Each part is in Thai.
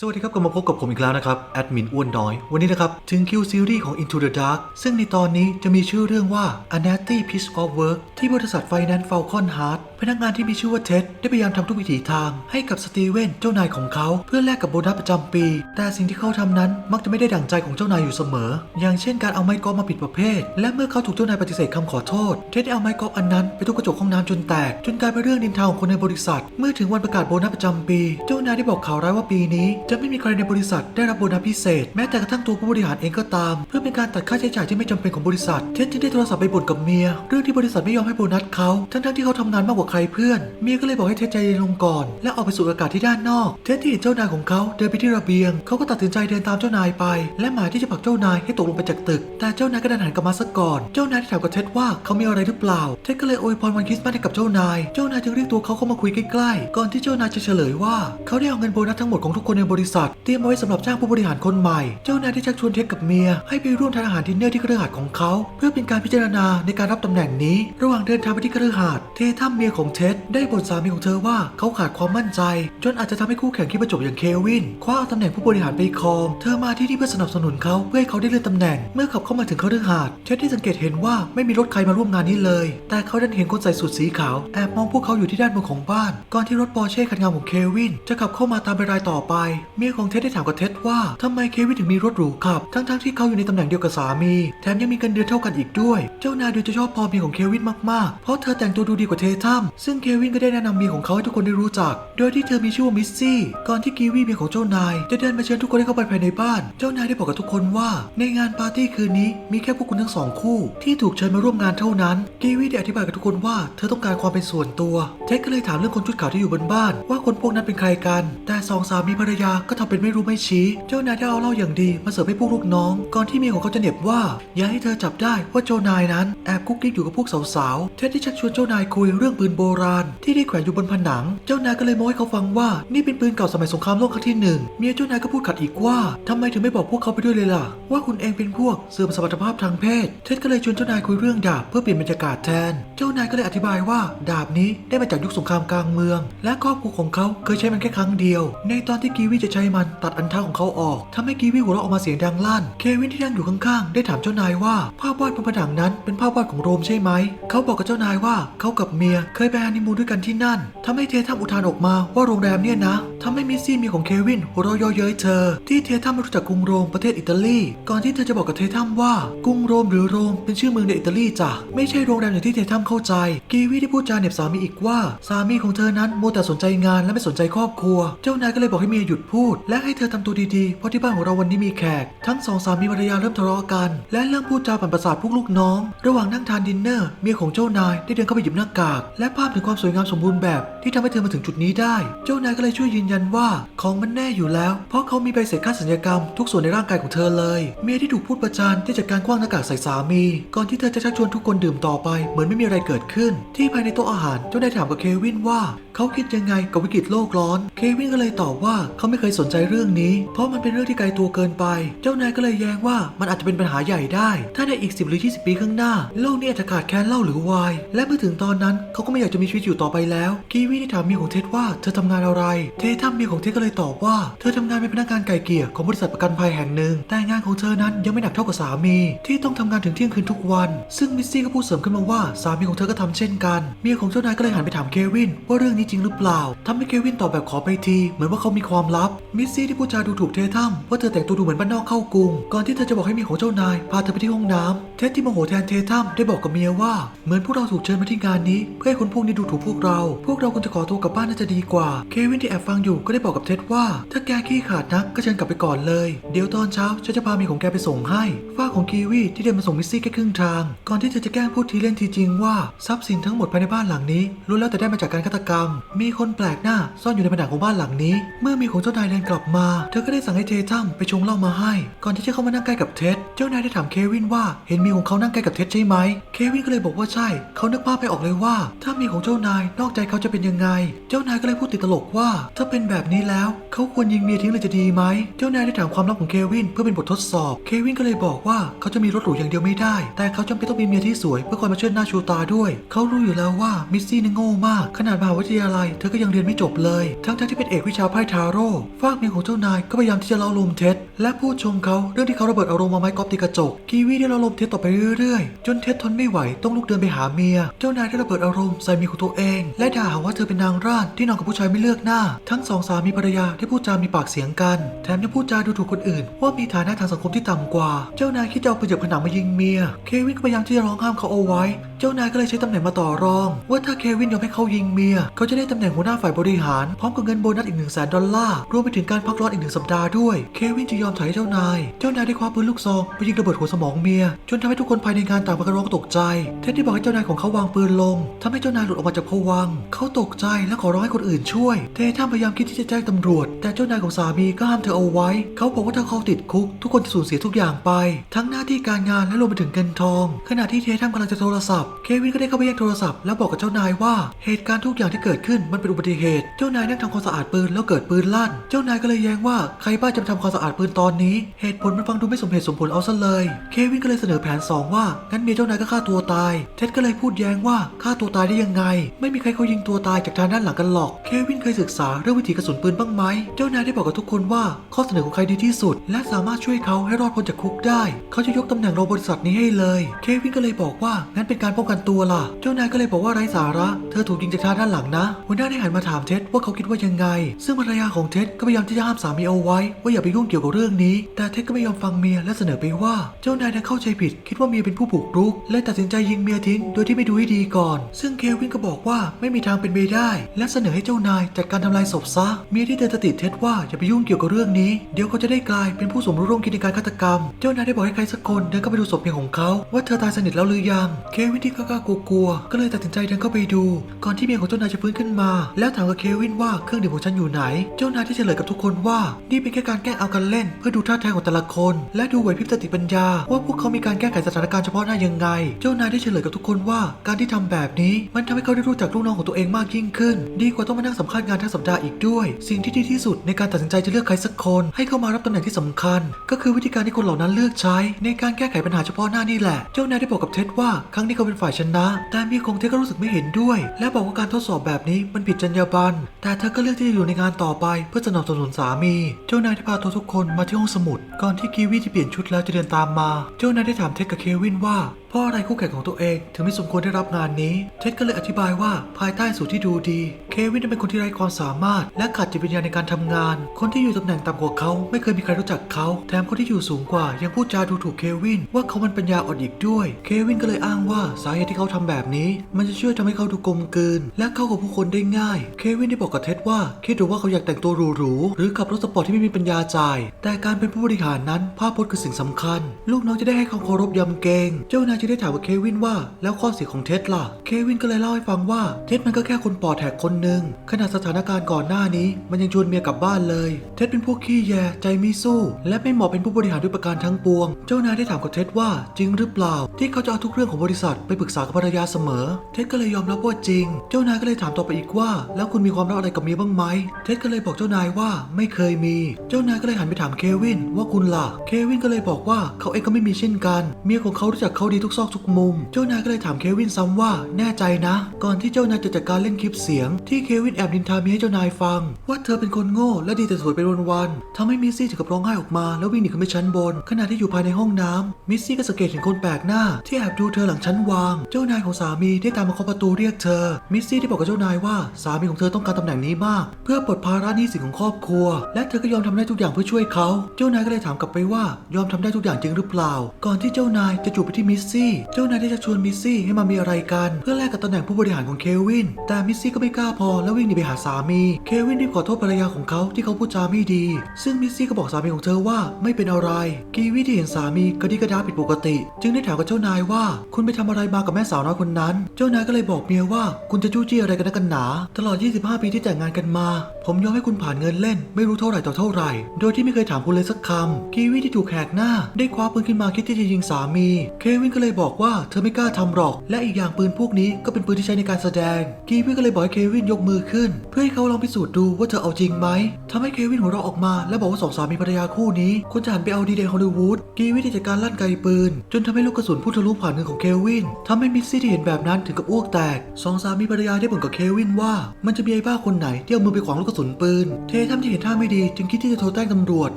สวัสดีครับกลับมาพบกับผมอีกแล้วนะครับ แอดมินอ้วนน้อย วันนี้นะครับ ถึงคิวซีรีส์ของ Into the Dark ซึ่งในตอนนี้จะมีชื่อเรื่องว่า A Natty Piece of Work ที่บริษัท Finance Falcon Heart พนักงานที่มีชื่อว่าเท็ดได้พยายามทำทุกวิถีทาง ให้กับสตีเวนเจ้านายของเขา เพื่อแลกกับโบนัสประจำปี แต่สิ่งที่เขาทำนั้นมักจะไม่ได้ดั่งใจของเจ้านายอยู่เสมอ อย่างเช่นการเอาไม้กอล์ฟมาผิดประเภท และเมื่อเขาถูกเจ้านายปฏิเสธคำขอโทษ เท็ดได้เอาไม้กอล์ฟอันนั้นไปทุบกระจกห้องน้ำจนแตก จนกลายเป็นเรื่องนินทาของคนในบริษัท เมื่อถึงวันประกาศโบนัสประจำปี เจ้านายได้บอกข่าวร้ายว่าปีนี้จะไม่มีใครในบริษัทได้รับโบนัสพิเศษ แม้แต่กระทั่งตัวผู้บริหารเองก็ตาม เพื่อเป็นการตัดค่าใช้จ่ายที่ไม่จำเป็นของบริษัทเท็ดจึงได้โทรศัพท์ไปบ่นกับเมีย เรื่องที่บริษัทไม่ยอมให้โบนัสเขา ทั้งๆที่เขาทำงานมากกว่าใครเพื่อน เมียก็เลยบอกให้เท็ดใจเย็นลงก่อน และออกไปสูดอากาศที่ด้านนอก เท็ดที่เห็นเจ้านายของเขาเดินไปที่ระเบียง เขาก็ตัดสินใจเดินตามเจ้านายไป และหมายที่จะผลักเจ้านายให้ตกลงไปจากตึก แต่เจ้านายก็ดันหันกลับมาซะก่อน เจ้านายได้ถามกับเท็ดว่าเขามีอะไรหรือเปล่า เท็ดก็เลยอวยพรวันคริสต์มาสให้กับเจ้านาย เจ้านายจึงเรียกตัวเขาเข้ามาคุยใกล้ๆ ก่อนที่เจ้านายจะเฉลยว่าเขาได้เอาเงินโบนัสทั้งหมดของทุกคนในบริษัท เตรียมเอาไว้สำหรับจ้างผู้บริหารคนใหม่ เจ้านายได้ชักชวนเท็ดกับเมีย ให้ไปร่วมทานอาหารดินเนอร์ที่คฤหาสน์ของเขา เพื่อเป็นการพิจารณาในการรับตำแหน่งนี้ ระหว่างเดินทางไปที่คฤหาสน์เททัมเมียของเท็ดได้บ่นสามีของเธอว่าเขาขาดความมั่นใจ จนอาจจะทำให้คู่แข่งที่ประจบอย่างเควินคว้าตำแหน่งผู้บริหารไปครองเธอมาที่นี่เพื่อสนับสนุนเขาเพื่อให้เขาได้เลื่อนตำแหน่ง เมื่อขับเข้ามาถึงคฤหาสน์เท็ดได้สังเกตเห็นว่าไม่มีรถใครมาร่วมงานนี้เลย แต่เขาดันเห็นคนใส่สูทสีขาวแอบมองพวกเขาอยู่ที่ด้านบนของบ้าน ก่อนที่รถปอร์เช่คันงามของเควินจะขับเข้ามาตามไปรายต่อไปเมียของเท็ดได้ถามกับเท็ดว่าทำไมเควินถึงมีรถหรูขับ ทั้งๆที่เขาอยู่ในตำแหน่งเดียวกับสามี แถมยังมีเงินเดือนเท่ากันอีกด้วย เจ้านายดูจะชอบพอเมียของเควินมากๆ เพราะเธอแต่งตัวดูดีกว่าเททัมซึ่งเควินก็ได้แนะนำเมียของเขาให้ทุกคนได้รู้จัก โดยที่เธอมีชื่อว่ามิสซี่ ก่อนที่กีวีเมียของเจ้านาย จะเดินมาเชิญทุกคนให้เข้าไปภายในบ้าน เจ้านายได้บอกกับทุกคนว่า ในงานปาร์ตี้คืนนี้มีแค่พวกคุณทั้งสองคู่ ที่ถูกเชิญมาร่วมงานเท่านั้น กีวีได้อธิบายกับทุกคนว่าเธอต้องการความเป็นส่วนตัว เท็ดก็เลยถามเรื่องคนชุดขาวที่อยู่บนบ้าน ว่าคนพวกนั้นเป็นใครกัน แต่สองสามีภรรยาก็ทำเป็นไม่รู้ไม่ชี้ เจ้านายได้เอาเหล้าอย่างดีมาเสิร์ฟให้พวกลูกน้อง ก่อนที่เมียของเขาจะเหน็บว่า อย่าให้เธอจับได้ว่าเจ้านายนั้นแอบกุ๊กกิ๊กอยู่กับพวกสาวๆเท็ดที่ชักชวนเจ้านายคุยเรื่องปืนโบราณ ที่ได้แขวนอยู่บนผนัง เจ้านายก็เลยโม้ให้เขาฟังว่านี่เป็นปืนเก่าสมัยสงครามโลกครั้งที่หนึ่งเมียเจ้านายก็พูดขัดอีกว่าทำไมถึงไม่บอกพวกเขาไปด้วยเลยล่ะ ว่าคุณเองเป็นพวกเสื่อมสมรรถภาพทางเพศ เท็ดก็เลยชวนเจ้านายคุยเรื่องดาบเพื่อเปลี่ยนบรรยากาศแทน เจ้านายก็เลยอธิบายว่า ดาบนี้ได้มาจากยุคสงครามกลางเมือง และครอบครัวของเขาเคยใช้มันแค่ครั้งเดียว ในตอนที่กีวีจะใช้มันตัดอันท่าของเขาออกทำให้กีวีหัวเราะออกมาเสียงดังลั่น เควินที่นั่งอยู่ข้างๆ ได้ถามเจ้านายว่า ภาพวาดบนผนังนั้นเป็นภาพวาดของโรมใช่ไหม เขาบอกกับเจ้านายว่าเขากับเมียเคยไปฮันนีมูนด้วยกันที่นั่นทำให้เททัมอุทานออกมาว่าโรงแรมเนี่ยนะทำให้มิสซี่เมียของเควินหัวเราะเย่อเย้ยเธอ ที่เททัมไม่รู้จักกรุงโรมประเทศอิตาลี ก่อนที่เธอจะบอกกับเททัมว่ากรุงโรมหรือโรมเป็นชื่อเมืองในอิตาลีจ้ะไม่ใช่โรงแรมอย่างที่เททัมเข้าใจ กีวีได้พูดจาเหน็บสามีอีกว่าสามีของเธอนั้นมัวแต่สนใจงานและไม่สนใจครอบครัว เจ้านายก็เลยบอกให้เมียหยุดพูด และให้เธอทำตัวดีๆ เพราะที่บ้านของเราวันนี้มีแขก ทั้งสองสามีภรรยาเริ่มทะเลาะกัน และเริ่มพูดจาปั่นประสาทพวกลูกน้อง ระหว่างนั่งทานดินเนอร์ เมียของเจ้านายได้เดินเข้าไปหยิบหน้ากาก และภาพถึงความสวยงามสมบูรณ์แบบที่ทำให้เธอมาถึงจุดนี้ได้ เจ้านายก็เลยช่วยยืนยันว่าของมันแน่อยู่แล้ว เพราะเขามีใบเสร็จค่าสัญญกรรมทุกส่วนในร่างกายของเธอเลย เมียที่ถูกพูดประจานได้จัดการคว้างหน้ากากใส่สามี ก่อนที่เธอจะชักชวนทุกคนดื่มต่อไป เหมือนไม่มีอะไรเกิดขึ้น ที่ภายในโต๊ะอาหารเจ้านายถามกับเควินว่า เขาคิดยังไงกับวิกฤตโลกร้อน เควินก็เลยตอบว่าเขาไม่เคยสนใจเรื่องนี้ เพราะมันเป็นเรื่องที่ไกลตัวเกินไป เจ้านายก็เลยแย้งว่ามันอาจจะเป็นปัญหาใหญ่ได้ ถ้าในอีก 10 หรือ 20 ปีข้างหน้า โลกนี้อาจจะขาดแคลนเหล้าหรือไวน์และเมื่อถึงตอนนั้นเขาก็ไม่อยากจะมีชีวิตอยู่ต่อไปแล้วเควินได้ถามเมียของเท็ดว่าเธอทำงานอะไร เททัมเมียของเท็ดก็เลยตอบว่า เธอทำงานเป็นพนักงานไก่เกี่ยของบริษัทประกันภัยแห่งหนึ่ง แต่งานของเธอนั้นยังไม่หนักเท่ากับสามี ที่ต้องทำงานถึงเที่ยงคืนทุกวัน ซึ่งมิสซี่ก็พูดเสริมขึ้นมาว่าสามีของเธอก็ทำเช่นกันเมียของเจ้านายก็เลยหันไปถามเควินว่าเรื่องนี้จริงหรือเปล่าทำให้เควินตอบแบบขอไปที เหมือนว่าเขามีความลับ มิสซี่ที่พูดจาดูถูกเททัมว่าเธอแต่งตัวดูเหมือนบ้านนอกเข้ากรุง ก่อนที่เธอจะบอกให้มีของเจ้านาย พาเธอไปที่ห้องน้ำเท็ดที่โมโหแทนเททัมได้บอกกับเมียว่า เหมือนพวกเราถูกเชิญมาที่งานนี้ เพื่อให้คนพวกนี้ดูถูกพวกเรา พวกเราควรจะขอตัวกลับบ้านน่าจะดีกว่า เควินที่แอบฟังอยู่ก็ได้บอกกับเท็ดว่า ถ้าแกขี้ขาดนักก็เชิญกลับไปก่อนเลย เดี๋ยวตอนเช้าฉันจะพาเมียของแกไปส่งให้ฝ้าของกีวีที่เดินมาส่งมิสซี่แค่ครึ่งทาง ก่อนที่เธอจะแกล้งพูดทีเล่นทีจริงว่าทรัพย์สินทั้งหมดภายในบ้านหลังนี้ล้วนแล้วแต่ได้มาจากการฆาตกรรมมีคนแปลกหน้าซ่อนอยู่ในผนังของบ้านหลังนี้ เมื่อมีของเจ้านายเดินกลับมา เธอก็ได้สั่งให้เททัมไปชงเหล้ามาให้ ก่อนที่จะเข้ามานั่งใกล้กับเท็ดเจ้านายได้ถามเควินว่าเห็นมีของเขานั่งใกล้กับเท็ดใช่ไหม เควินก็เลยบอกว่าใช่ เขานึกภาพไปออกเลยว่า ถ้ามีของเจ้านายนอกใจเขาจะเป็นยังไง เจ้านายก็เลยพูดติดตลกว่า ถ้าเป็นแบบนี้แล้วเขาควรยิงเมียทิ้งเลยจะดีไหม เจ้านายได้ถามความลับของเควินเพื่อเป็นบททดสอบ เควินก็เลยบอกว่าเขาจะมีรถหรูอย่างเดียวไม่ได้ แต่เขาจำเป็นต้องมีเมียที่สวยเพื่อคอยมาเชิดหน้าชูตาด้วย เขารู้อยู่แล้วว่ามิสซี่นี่โง่มากขนาดมหาวิทยายาลัย เธอก็ยังเรียนไม่จบเลย ทั้งๆที่เป็นเอกวิชาไพ่ทาโร่ฝากเมียของเจ้านายก็พยายามที่จะเล่าลมเท็จและพูดชมเขาเรื่องที่เขาระเบิดอารมณ์มาไม้กอล์ฟตีกระจก กีวีได้เล่าลมเท็จต่อไปเรื่อยๆ จนเท็จทนไม่ไหวต้องลุกเดินไปหาเมีย เจ้านายได้ระเบิดอารมณ์ใส่เมียของตัวเอง และด่าหาว่าเธอเป็นนางร่านที่นอนกับผู้ชายไม่เลือกหน้า ทั้งสองสามีภรรยาได้พูดจามีปากเสียงกัน แถมยังพูดจาดูถูกคนอื่น ว่ามีฐานะทางสังคมที่ต่ำกว่า เจ้านายคิดจะเอาปืนจากผนังมายิงเมีย เควินก็พยายามที่จะร้องห้ามเขาเอาไว้ เจ้านายก็เลยใช้ตำแหน่งมาต่อรอง ว่าถ้าเควินยอมให้เขายิงเมียเขาจะได้ตำแหน่งหัวหน้าฝ่ายบริหาร พร้อมกับเงินโบนัสอีกหนึ่งแสนดอลลาร์รวมไปถึงการพักร้อนอีกหนึ่งสัปดาห์ด้วย เควินจะยอมถอยให้เจ้านาย เจ้านายได้คว้าปืนลูกซองไปยิงระเบิดหัวสมองเมีย จนทำให้ทุกคนภายในงานต่างพากันร้องตกใจเท็ดได้บอกให้เจ้านายของเขาวางปืนลงทำให้เจ้านายหลุดออกมาจากภวัง เขาตกใจและขอร้องให้คนอื่นช่วย เทท่าพยายามคิดที่จะแจ้งตำรวจ แต่เจ้านายของสามีก็ห้ามเธอเอาไว้ เขาบอกว่าถ้าเขาติดคุก ทุกคนจะสูญเสียทุกอย่างไป ทั้งหน้าที่การงานและรวมไปถึงเงินทอง ขณะที่เทท่ากำลังจะโทรศัพท์ เควินก็ได้เข้าไปแย่งโทรศัพท์แล้วบอกกับเจ้านายว่าเหตุการณ์ทุกอย่างที่เกิดขึ้นมันเป็นอุบัติเหตุ เจ้านายนั่งทำความสะอาดปืนแล้วเกิดปืนลั่น เจ้านายก็เลยแย้งว่าใครบ้าจะมาทำความสะอาดปืนตอนนี้ เหตุผลมันฟังดูไม่สมเหตุสมผลเอาซะเลย เควินก็เลยเสนอแผนสองว่า งั้นเมียเจ้านายก็ฆ่าตัวตาย เท็ดก็เลยพูดแย้งว่าฆ่าตัวตายได้ยังไง ไม่มีใครเขายิงตัวตายจากทางด้านหลังกันหรอก เควินเคยศึกษาเรื่องวิธีกระสุนปืนบ้างไหม เจ้านายได้บอกกับทุกคนว่าข้อเสนอของใครดีที่สุด และสามารถช่วยเขาให้รอดพ้นจากคุกได้ เขาจะยกตำแหน่งรองบริษัทนี้ให้เลย เควินก็เลยบอกว่างั้นเป็นการป้องกันตัวล่ะ เจ้านายก็เลยบอกว่าไร้สาระ เธอถูกยิงจากทางด้านหลังนะหัวหน้าได้หันมาถามเท็ดว่าเขาคิดว่ายังไง ซึ่งภรรยาของเท็ดก็พยายามที่จะห้ามสามีเอาไว้ ว่าอย่าไปยุ่งเกี่ยวกับเรื่องนี้ แต่เท็ดก็ไม่ยอมฟังเมียและเสนอไปว่า เจ้านายนั้นเข้าใจผิด คิดว่าเมียเป็นผู้บุกรุกเลยตัดสินใจยิงเมียทิ้งโดยที่ไม่ดูให้ดีก่อน ซึ่งเควินก็บอกว่าไม่มีทางเป็นไปได้ และเสนอให้เจ้านายจัดการทำลายศพซะเมียที่เตือนสติเท็ดว่าอย่าไปยุ่งเกี่ยวกับเรื่องนี้ เดี๋ยวเขาจะได้กลายเป็นผู้สมรู้ร่วมคิดในการฆาตกรรม เจ้านายได้บอกให้ใครสักคนเดินเข้าไปดูศพเมียของเขาว่าเธอตายสนิทแล้วหรือยัง เควินที่กล้ากลัวก็เลยตัดสินใจเดินเข้าไปดู ก่อนที่เมียของเจ้านายจะฟื้นขึ้นมา แล้วถามกับเควินว่าเครื่องดื่มของฉันอยู่ไหน เจ้านายที่เฉลยกับทุกคนว่า นี่เป็นแค่การแกล้งเอากันเล่น เพื่อดูท่าทางของแต่ละคน และดูไหวพริบสติปัญญา ว่าพวกเขามีการแก้ไขสถานการณ์เฉพาะหน้ายังไง เจ้านายได้เฉลยกับทุกคนว่า การที่ทำแบบนี้มันทำให้เขาได้รู้จักลูกน้องของตัวเองมากยิ่งขึ้น ดีกว่าต้องมานั่งสัมภาษณ์งานทั้งสัปดาห์อีกด้วย สิ่งที่ดีที่สุดในการตัดสินใจจะเลือกใครสักคน ให้เข้ามารับตำแหน่งที่สำคัญ ก็คือวิธีการที่คนเหล่านั้นเลือกใช้ ในการแก้ไขปัญหาเฉพาะหน้านี่แหละ เจ้านายได้บอกกับเท็ดว่าครั้งนี้เขาเป็นฝ่ายชนะ แต่มีของเท็ดก็รู้สึกไม่เห็นด้วย และบอกว่าการทดสอบแบบนี้มันผิดจรรยาบรรณ แต่เธอก็เลือกที่จะอยู่ในงานต่อไปเพื่อสนับสนุนสามี เจ้านายได้พาตัวทุกคนมาที่ห้องสมุด ก่อนที่กีวีจะเปลี่ยนชุดแล้วจะเดินตามมา เจ้านายได้ถามเท็ดกับเควินว่าเพราะอะไรคู่แข่งของตัวเองถึงไม่สมควรได้รับงานนี้ เท็ดก็เลยอธิบายว่าภายใต้สูตรที่ดูดี เควินเป็นคนที่ไร้ความสามารถ และขาดจิตวิญญาณในการทำงาน คนที่อยู่ตำแหน่งต่ำกว่าเขา ไม่เคยมีใครรู้จักเขา แถมคนที่อยู่สูงกว่า ยังพูดจาดูถูกเควิน ว่าเขามันปัญญาอ่อนอีกด้วย เควินก็เลยอ้างว่าสาเหตุที่เขาทำแบบนี้ มันจะช่วยทำให้เขาดูกลมกลืน และเข้ากับผู้คนได้ง่าย เควินได้บอกกับเท็ดว่าคิดดูว่าเขาอยากแต่งตัวหรูๆหรือขับรถสปอร์ตที่ไม่มีปัญญาจ่าย แต่การเป็นผู้บริหารนั้นภาพพจน์คือสิ่งสำคัญ ลูกน้องจะได้ให้ความเคารพยำเกรงเจ้านายจะได้ถามกับเควินว่า แล้วข้อเสียของเท็ดล่ะ เควินก็เลยเล่าให้ฟังว่า เท็ดมันก็แค่คนปอดแหกคนหนึ่งขณะสถานการณ์ก่อนหน้านี้ มันยังชวนเมียกลับบ้านเลย เท็ดเป็นพวกขี้แยใจไม่สู้ และไม่เหมาะเป็นผู้บริหารด้วยประการทั้งปวง เจ้านายได้ถามกับเท็ดว่าจริงหรือเปล่า ที่เขาจะเอาทุกเรื่องของบริษัทไปปรึกษากับภรรยาเสมอ เท็ดก็เลยยอมรับว่าจริง เจ้านายก็เลยถามต่อไปอีกว่า แล้วคุณมีความรักอะไรกับเมียบ้างไหม เท็ดก็เลยบอกเจ้านายว่าไม่เคยมี เจ้านายก็เลยหันไปถามเควินว่าคุณล่ะ เควินก็เลยบอกว่าเขาเองก็ไม่มีเช่นกัน เมียของเขารู้จักเขาดีทุกซอกทุกมุม เจ้านายก็เลยถามเควินซ้ำว่าแน่ใจนะ ก่อนที่เจ้านายจะจัดการเล่นคลิปเสียง ที่เควินแอบดินทาเมียให้เจ้านายฟัง ว่าเธอเป็นคนโง่และดีแต่สวยไปวันๆทำให้มิสซี่ถึงกับร้องไห้ออกมา แล้ววิ่งหนีขึ้นไปชั้นบน ขณะที่อยู่ภายในห้องน้ำมิสซี่ก็สังเกตเห็นคนแปลกหน้า ที่แอบดูเธอหลังชั้นวาง เจ้านายของสามีได้ตามมาเคาะประตูเรียกเธอ มิสซี่ได้บอกกับเจ้านายว่าสามีของเธอต้องการตำแหน่งนี้มาก เพื่อปลดภาระหนี้สินของครอบครัว และเธอก็ยอมทำได้ทุกอย่างเพื่อช่วยเขา เจ้านายก็เลยถามกลับไปว่ายอมทำได้ทุกอย่างจริงหรือเปล่า ก่อนที่เจ้านายจะจูบไปที่มิสซีเจ้านายได้จะชวนมิสซี่ให้มามีอะไรกัน เพื่อแลกกับตำแหน่งผู้บริหารของเควิน แต่มิสซี่ก็ไม่กล้าพอแล้ววิ่งหนีไปหาสามี เควินรีบขอโทษภรรยาของเขาที่เขาพูดจาไม่ดี ซึ่งมิสซี่ก็บอกสามีของเธอว่าไม่เป็นอะไร กีวีที่เห็นสามีกระดิกระดาผิดปกติ จึงได้ถามกับเจ้านายว่า คุณไปทำอะไรมากับแม่สาวน้อยคนนั้น เจ้านายก็เลยบอกเมียว่าคุณจะจู้จี้อะไรกันนักกันหนา ตลอด 25 ปีที่แต่งงานกันมา ผมยอมให้คุณผ่านเงินเล่น ไม่รู้เท่าไหร่ต่อเท่าไหร่ โดยที่ไม่เคยถามคุณเลยสักคำกีวีที่ถูกแหกหน้า ได้คว้าปืนขึ้นมาคิดที่จะยิงสามี เควินก็เลยเลยบอกว่าเธอไม่กล้าทำหรอก และอีกอย่างปืนพวกนี้ก็เป็นปืนที่ใช้ในการแสดง กีวีก็เลยบอกให้เควินยกมือขึ้น เพื่อให้เขาลองพิสูจน์ดูว่าเธอเอาจริงไหมทำให้เควินหัวเราะออกมาและบอกว่าสองสามีภรรยาคู่นี้ควรจะหันไปเอาดีเดย์ฮอลลีวูดกีวีได้จัดการลั่นไกปืน จนทำให้ลูกกระสุนพุ่งทะลุผ่านมือของเควินทำให้มิสซี่ที่เห็นแบบนั้นถึงกับอ้วกแตกสองสามีภรรยาได้บ่นกับเควินว่า มันจะมีไอ้บ้าคนไหนที่เอามือไปขวางลูกกระสุนปืน เททัมที่เห็นท่าไม่ดีจึงคิดที่จะโทรแจ้งตำรวจ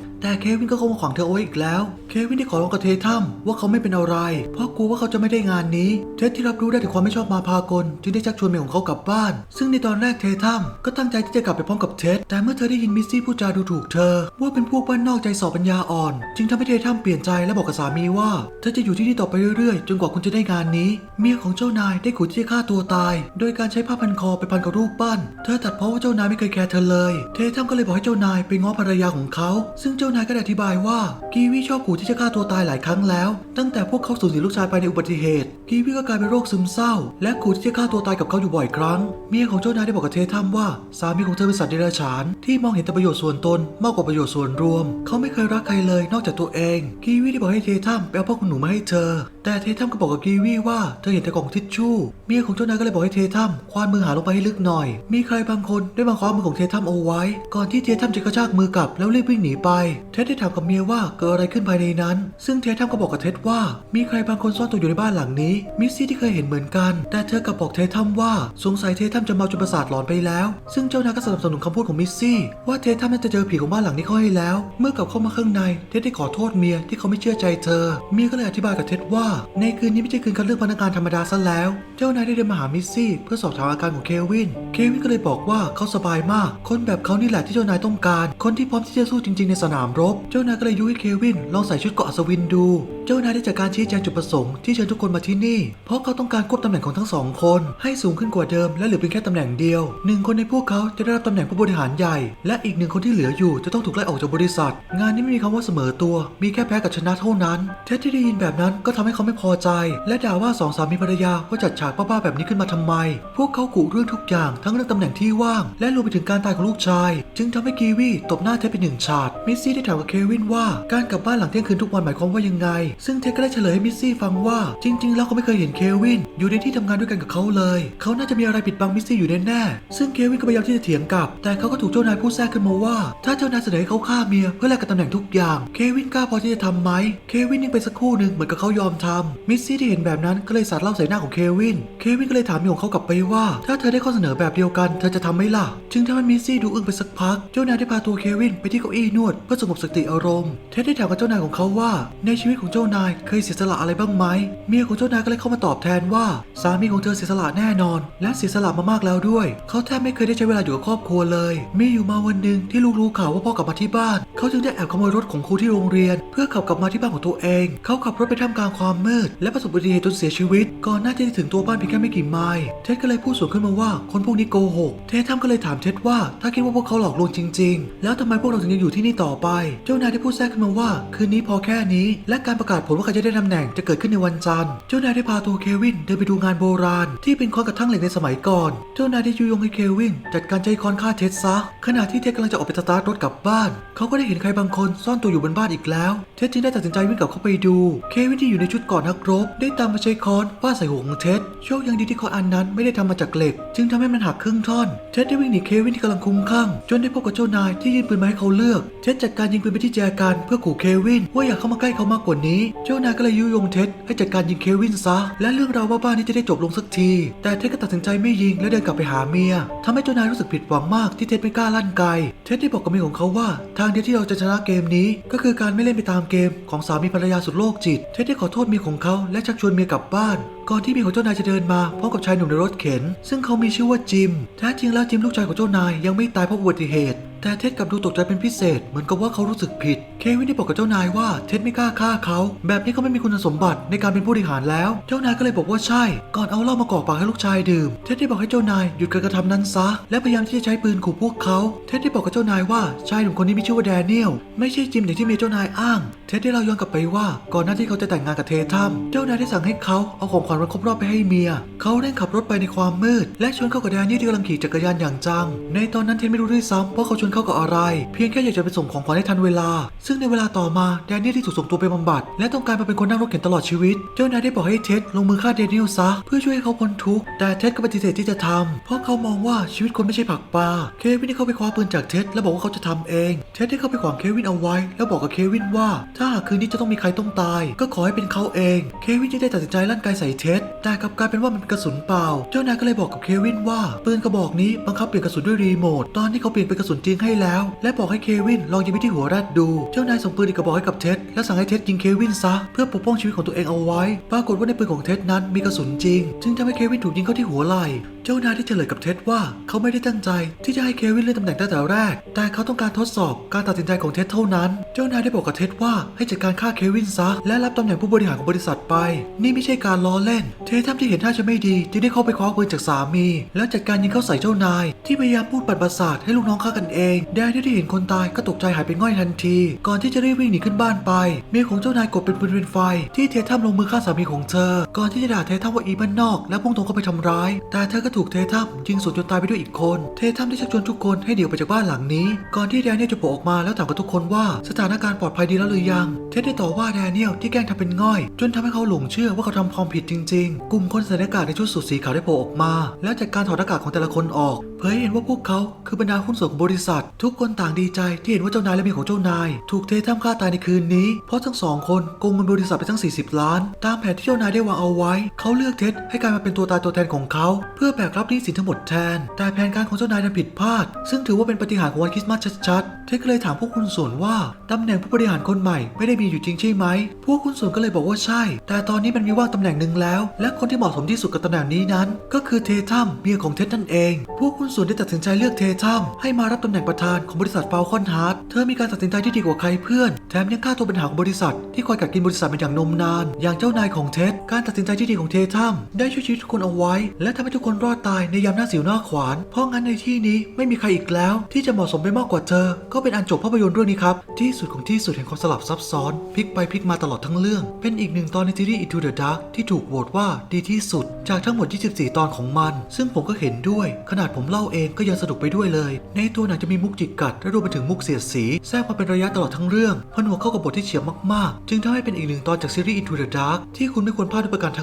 แต่เควินก็เข้ามาขวางเธอเอาไว้อีกแล้ว เควินได้ขอร้องกับเททัมว่าเขาไม่เป็นอะไรเพราะกลัวว่าเขาจะไม่ได้งานนี้ เท็ดที่รับรู้ได้ถึงความไม่ชอบมาพากลจึงได้ชักชวนเมียของเขากลับบ้าน ซึ่งในตอนแรกเททัมก็ตั้งใจที่จะกลับไปพร้อมกับเท็ดแต่เมื่อเธอได้ยินมิสซี่พูดจาดูถูกเธอ ว่าเป็นพวกบ้านนอกใจสอบปัญญาอ่อน จึงทำให้เททัมเปลี่ยนใจและบอกกับสามีว่าเธอจะอยู่ที่นี่ต่อไปเรื่อยๆ จนกว่าคุณจะได้งานนี้ เมียของเจ้านายได้ขู่ที่จะฆ่าตัวตาย โดยการใช้ผ้าพันคอไปพันกับรูปปั้น เธอตัดเพราะว่าเจ้านายไม่เคยแคร์เธอเลย เททัมก็เลยบอกให้เจ้านายไปง้อภรรยาของเขา ซึ่งเจ้านายก็ได้อธิบายว่ากีวีชอบขู่ที่จะฆ่าตัวตายหลายครั้งแล้ว ตั้งแต่พวกเขาสูญเสียลูกชายไปในอุบัติเหตุ กีวีก็กลายเป็นโรคซึมเศร้า และขู่ที่จะฆ่าตัวตายกับเขาอยู่บ่อยครั้ง เมียของเจ้านายได้บอกกับเททัมว่า สามีของเธอเป็นสัตว์เดรัจฉาน ที่มองเห็นแต่ประโยชน์ส่วนตนมากกว่าประโยชน์ส่วนรวม เขาไม่เคยรักใครเลยนอกจากตัวเอง กีวีได้บอกให้เททัมไปเอาพ่อคุณหนูมาให้เธอ แต่เททัมก็บอกกับกีวีว่าเธอเห็นแต่กล่องทิชชู่ เมียของเจ้านายก็เลยบอกให้เททัมควานมือหาลงไปให้ลึกหน่อย มีใครบางคนได้มาคว้ามือของเททัมเอาไว้ ก่อนที่เททัมจะกระชากมือกลับแล้วรีบวิ่งหนีไป เทดได้ถามกับเมียว่าเกิดอะไรขึ้นภายในนั้น ซึ่งเททัมก็บอกกับเทดว่ามีใครบางคนซ่อนตัวอยู่ในบ้านหลังนี้ มิสซี่ที่เคยเห็นเหมือนกัน แต่เธอกลับบอกเททัมว่าสงสัยเททัมจะเมาจนประสาทหลอนไปแล้ว ซึ่งเจ้านายก็สนับสนุนคำพูดของมิสซี่ว่าเททัมน่าจะเจอผีของบ้านหลังนี้เข้าให้แล้ว เมื่อกลับเข้ามาข้างในเท็ดได้ขอโทษเมียที่เขาไม่เชื่อใจเธอ เมียก็เลยอธิบายกับเท็ดว่า ในคืนนี้ไม่ใช่คืนการเลือกพนักงานธรรมดาซะแล้ว เจ้านายได้เดินมาหามิสซี่เพื่อสอบถามอาการของเควิน เควินก็เลยบอกว่าเขาสบายมาก คนแบบเขานี่แหละที่เจ้านายต้องการ คนที่พร้อมที่จะสู้จริง ๆในสนามรบ เจ้านายก็เลยยุให้เควินลองใส่ชุดเกาะอัศวินดู เจ้านายได้จากการชี้แจงจุดประสงค์ที่เชิญทุกคนมาที่นี่ เพราะเขาต้องการควบตำแหน่งของทั้งสองคน ให้สูงขึ้นกว่าเดิมและเหลือเพียงแค่ตำแหน่งเดียวหนึ่งคนในพวกเขาจะได้รับตำแหน่งผู้บริหารใหญ่ และอีกหนึ่งคนที่เหลืออยู่จะต้องถูกไล่ออกจากบริษัท งานนี้ไม่มีคำว่าเสมอตัว มีแค่แพ้กับชนะเท่านั้นเท็ดที่ได้ยินแบบนั้นก็ทำให้เขาไม่พอใจ และด่าว่าสองสามีภรรยาว่าจัดฉากบ้าๆแบบนี้ขึ้นมาทำไม พวกเขาขู่เรื่องทุกอย่างทั้งเรื่องตำแหน่งที่ว่าง และรวมไปถึงการตายของลูกชาย จึงทำให้กีวีตบหน้าเท็ดไปหนึ่งฉาดมิสซี่ได้ถามกับเควินว่าการกลับบ้านหลังเที่ยงคืนทุกวันหมายความว่ายังไง ซึ่งเท็ดก็ได้เฉลยให้มิสซี่ฟังว่าจริง ๆ แล้วเขาไม่เคยเห็นเควิน อยู่ในที่ทำงานด้วยกันกับเขาเลย เขาน่าจะมีอะไรปิดบังมิสซี่อยู่แน่ๆซึ่งเควินก็พยายามที่จะเถียงกลับ แต่เขาก็ถูกเจ้านายพูดแทรกขึ้นมาว่า ถ้าเจ้านายเสนอให้เขาฆ่าเมียเพื่อแลกกับตำแหน่งทุกอย่าง เควินกล้าพอที่จะทำไหม เควินนิ่งไปสักครู่หนึ่งเหมือนกับเขายอมทำมิสซี่ที่เห็นแบบนั้นก็เลยสาดเหล้าใส่หน้าของเควิน เควินก็เลยถามเมียของเขากลับไปว่า ถ้าเธอได้ข้อเสนอแบบเดียวกันเธอจะทำไหมล่ะ จึงทำให้มิสซี่ดูอึ้งไปสักพัก เจ้านายได้พาตัวเควินไปที่เก้าอี้นวดเพื่อสงบสติอารมณ์ เท็ดได้ถามกับเจ้านายของเขาว่า ในชีวิตของเจ้านายเคยเสียสละอะไรบ้างไหมเมียของเจ้านายก็เลยเข้ามาตอบแทนว่า สามีของเธอเสียสละแน่นอน และเสียสละมามากแล้วด้วย เขาแทบไม่เคยได้ใช้เวลาอยู่กับครอบครัวเลย มีอยู่มาวันหนึ่งที่ลูกรู้ข่าวว่าพ่อกลับมาที่บ้าน เขาจึงได้แอบขโมยรถของครูที่โรงเรียน เพื่อขับกลับมาที่บ้านของตัวเอง เขาขับรถไปท่ามกลางความมืด และประสบอุบัติเหตุจนเสียชีวิต ก่อนหน้าที่จะถึงตัวบ้านเพียงแค่ไม่กี่ไมล์เท็ดก็เลยพูดสวนขึ้นมาว่าคนพวกนี้โกหก เท็ดทำก็เลยถามเท็ดว่า ถ้าคิดว่าพวกเขาหลอกลวงจริง ๆ แล้วทำไมพวกเราถึงยังอยู่ที่นี่ต่อไป เจ้านายได้พูดแทรกขึ้นมาว่า คืนนี้พอแค่นี้ และการประกาศผลว่าใครจะได้ตำแหน่งจะเกิดขึ้นในวันจันทร์ เจ้านายได้พาตัวเควินเดินไปดูงานโบราณ ที่เป็นค้อนกระทั่งเหล็กในสมัยก่อน เจ้านายได้ยุยงให้เควินจัดการใจคอนฆ่าเท็ดซะ ขณะที่เท็ดกำลังจะออกไปสตาร์ทรถกลับบ้าน เขาก็ได้เห็นใครบางคนซ่อนตัวอยู่บนบ้านอีกแล้ว เท็ดจึงได้ตัดสินใจวิ่งกลับเข้าไปดู เควินที่อยู่ในชุดก่อนนักรบ ได้ตามมาใช้คอนฟาดใส่หัวของเท็ด โชคยังดีที่คอนอันนั้นไม่ได้ทำมาจากเหล็ก จึงทำให้มันหักครึ่งท่อน เท็ดได้วิ่งหนีเควินที่กำลังคุ้มคลั่งจนได้พบกับเจ้านายที่ยื่นปืนมาให้เขาเลือก เท็ดจัดการยิงปืนไปที่แจกันเพื่อขู่เควินว่าอย่าเข้ามาใกล้เขามากกว่านี้ เจ้านายก็เลยยุยงเท็ด ให้จัดการยิงเควินซะ และเรื่องราวว่าบ้านนี้จะได้จบลงสักที แต่เท็ดก็ตัดสินใจไม่ยิงและเดินกลับไปหาเมียทำให้เจ้านายรู้สึกผิดหวังมากที่เท็ดไม่กล้าลั่นไกเท็ดได้บอกกับเมียของเขาว่า ทางเดียวที่เราจะชนะเกมนี้ ก็คือการไม่เล่นไปตามเกม ของสามีภรรยาสุดโลกจิต เท็ดได้ขอโทษเมียของเขาและชักชวนเมียกลับบ้านก่อนที่เมียของเจ้านายจะเดินมาพร้อมกับชายหนุ่มในรถเข็น ซึ่งเขามีชื่อว่าจิมแท้จริงแล้วจิมลูกชายของเจ้านายยังไม่ตายเพราะอุบัติเหตุ แต่เท็ดกลับดูตกใจเป็นพิเศษ เหมือนกับว่าเขารู้สึกผิด เควินได้บอกกับเจ้านายว่าเท็ดไม่กล้าฆ่าเขา แบบนี้เขาไม่มีคุณสมบัติในการเป็นผู้บริหารแล้ว เจ้านายก็เลยบอกว่าใช่ ก่อนเอาเหล้ามากรอกปากให้ลูกชายดื่ม เท็ดได้บอกให้เจ้านายหยุดการกระทำนั้นซะ และพยายามที่จะใช้ปืนขู่พวกเขา เท็ดได้บอกกับเจ้านายว่าชายหนุ่มคนนี้มีชื่อว่าแดเนียลไม่ใช่จิมอย่างที่เมียเจ้านายอ้าง เท็ดได้เล่าย้อนกลับไปว่า ก่อนหน้าที่เขาจะแต่งงานกับเททัมเจ้านายได้สั่งให้เขาเอาของขวัญวันครบรอบไปให้เมีย เขาเร่งขับรถไปในความมืด และชนเข้ากับแดเนียลที่กำลังขี่จักรยานอย่างจัง ในตอนนั้นเทนไม่รู้ด้วยซ้ำว่าเขาชนเข้ากับอะไร เพียงแค่อยากจะไปส่งของขวัญให้ทันเวลา ซึ่งในเวลาต่อมาแดเนียลที่ถูกส่งตัวไปบำบัด และต้องการมาเป็นคนนั่งรถเข็นตลอดชีวิต เจ้านายได้บอกให้เท็ดลงมือฆ่าแดเนียลซะเพื่อช่วยให้เขาพ้นทุกข์แต่เท็ดก็ปฏิเสธที่จะทำเพราะเขามองว่าชีวิตคนไม่ใช่ผักปลาเควินได้เข้าไปคว้าปืนจากเท็ดและบอกว่าเขาจะทำเอง เท็ดได้เข้าไปขวางเควินเอาไว้ แล้วบอกกับเควินว่าถ้าหากคืนนี้จะต้องมีใครต้องตาย ก็ขอให้เป็นเขาเอง เควินจึงได้ตัดสินใจลั่นไกใส่เท็ดแต่กลับกลายเป็นว่ามันเป็นกระสุนเปล่า เจ้านายก็เลยบอกกับเควินว่าปืนกระบอกนี้บังคับเปลี่ยนกระสุนด้วยรีโมท ตอนนี้เขาเปลี่ยนเป็นกระสุนจริงให้แล้ว และบอกให้เควินลองยิงไปที่หัวแรดดู เจ้านายส่งปืนอีกกระบอกให้กับเท็ดและสั่งให้เท็ดยิงเควินซะ เพื่อปกป้องชีวิตของตัวเองเอาไว้ ปรากฏว่าในปืนของเท็ดนั้นมีกระสุนจริง จึงทำให้เควินถูกยิงเข้าที่หัวไหล่ เจ้านายได้เฉลยกับเท็ดว่าเขาไม่ได้ตั้งใจ ที่จะให้เควินเลื่อนตำแหน่งตั้งแต่แรก แต่เขาต้องการทดสอบการตัดสินใจของเท็ดเท่านั้น เจ้านายได้บอกกับเท็ดว่าให้จัดการฆ่าเควินซะ และรับตำแหน่งผู้บริหารของบริษัทไป นี่ไม่ใช่การล้อเล่น เททัมที่เห็นท่าจะไม่ดีจึงได้เข้าไปคว้าปืนจากสามี แล้วจัดการยิงเข้าใส่เจ้านาย ที่พยายามพูดปัดประสาทให้ลูกน้องฆ่ากันเองแดนที่ได้เห็นคนตายก็ตกใจหายไปง่อยทันที ก่อนที่จะรีบวิ่งหนีขึ้นบ้านไปเมียของเจ้านายกดเป็นปืนเป็นไฟ ที่เททัมลงมือฆ่าสามีของเธอ ก่อนที่จะด่าเททัมว่าอีบ้านนอก และพุ่งตรงเข้าไปทำร้าย แต่เธอก็ถูกเททัมยิงสวนจนตายไปด้วยอีกคน เททัมได้ชักชวนทุกคนให้เดี่ยวไปจากบ้านหลังนี้ ก่อนที่แดนียลจะโผล่ออกมาแล้วถามกับทุกคนว่าสถานการณ์ปลอดภัยดีแล้วหรือยังเท็ดได้ต่อว่าแดเนียลที่แกล้งทำเป็นง่อย จนทำให้เขาหลงเชื่อว่าเขาทำความผิดจริง ๆ กลุ่มคนใส่หน้ากากในชุดสูทสีขาวได้โผล่ออกมา แล้วจัดการถอดหน้ากากของแต่ละคนออก เผยให้เห็นว่าพวกเขาคือบรรดาหุ้นส่วนของบริษัท ทุกคนต่างดีใจที่เห็นว่าเจ้านายและเมียของเจ้านาย ถูกเททัมฆ่าตายในคืนนี้ เพราะทั้งสองคนโกงเงินบริษัทไปทั้ง 40 ล้าน ตามแผนที่เจ้านายได้วางเอาไว้ เขาเลือกเท็ดให้กลายมาเป็นตัวตายตัวแทนของเขา เพื่อแบกรับหนี้สินทั้งหมดแทน แต่แผนการของเจ้านายนั้นผิดพลาด ซึ่งถือว่าเป็นปฏิหารของวันคริสต์มาสชัดๆ เท็ดก็เลยถามพวกคุณส่วนว่าตำแหน่งผู้บริหารคนใหม่ไม่ได้มีอยู่จริงใช่ไหม พวกคุณส่วนก็เลยบอกว่าใช่ แต่ตอนนี้มันมีว่างตำแหน่งหนึ่งแล้ว และคนที่เหมาะสมที่สุดกับตำแหน่งนี้นั้น ก็คือเททัมเมียของเท็ดนั่นเอง พวกคุณส่วนได้ตัดสินใจเลือกเททัมให้มารับตำแหน่งประธานของบริษัทฟาวคอนฮาร์ดเธอมีการตัดสินใจที่ดีกว่าใครเพื่อน แถมยังฆ่าตัวปัญหาของบริษัท ที่คอยกัดกินบริษัทมาอย่างนมนาน อย่างเจ้านายของเท็ดการตัดสินใจที่ดีของเททัมได้ช่วยชีวิตทุกคนเอาไว้ และทำให้ทุกคนรอดตายในยามหน้าสิวหน้าขวาน เพราะงั้นในที่นี้ไม่มีใครอีกแล้ว ที่จะเหมาะสมไปมากกว่าเธอ ก็เป็นอันจบภาพยนตร์เรื่องนี้ครับที่สุดของที่สุดแห่งความสลับซับซ้อนพลิกไปพลิกมาตลอดทั้งเรื่อง เป็นอีกหนึ่งตอนในซีรีส์ Into the Dark ที่ถูกโหวตว่าดีที่สุด จากทั้งหมด 24 ตอนของมัน ซึ่งผมก็เห็นด้วย ขนาดผมเล่าเองก็ยังสนุกไปด้วยเลย ในตัวหนังจะมีมุกจิกกัดและรวมไปถึงมุกเสียดสีแทรกมาเป็นระยะตลอดทั้งเรื่องผนวกเข้ากับบทที่เฉียบมากๆ จึงทำให้เป็นอีกหนึ่งตอนจากซีรีส์ Into the Dark ที่คุณไม่ควรพลาดด้วยประการทั้ง